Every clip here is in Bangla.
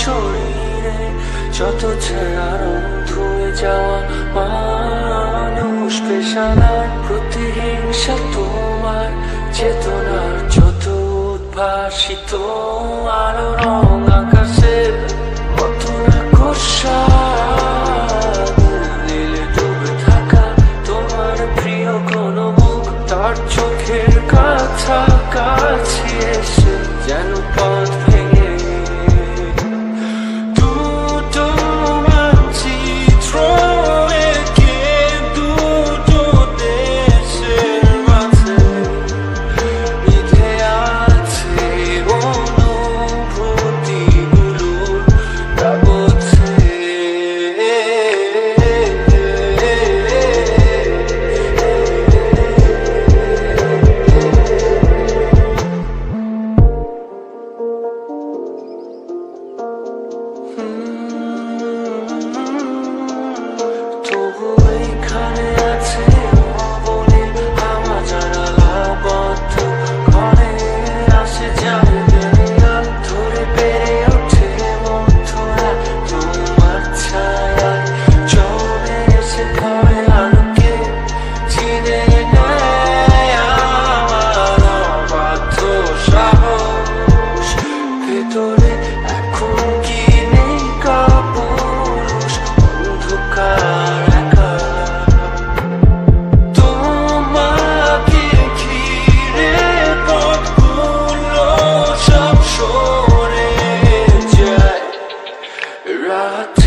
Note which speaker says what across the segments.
Speaker 1: শরীরে যত ছায়ার ধুয়ে যাওয়া মানুষ, পেশাদার প্রতিহিংসা তোমার চেতনার যত উদ্ভাসিত, আলো রং আকাশের কত না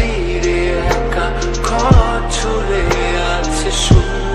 Speaker 1: তীরে একা ঘর ছুলে আছে শুনে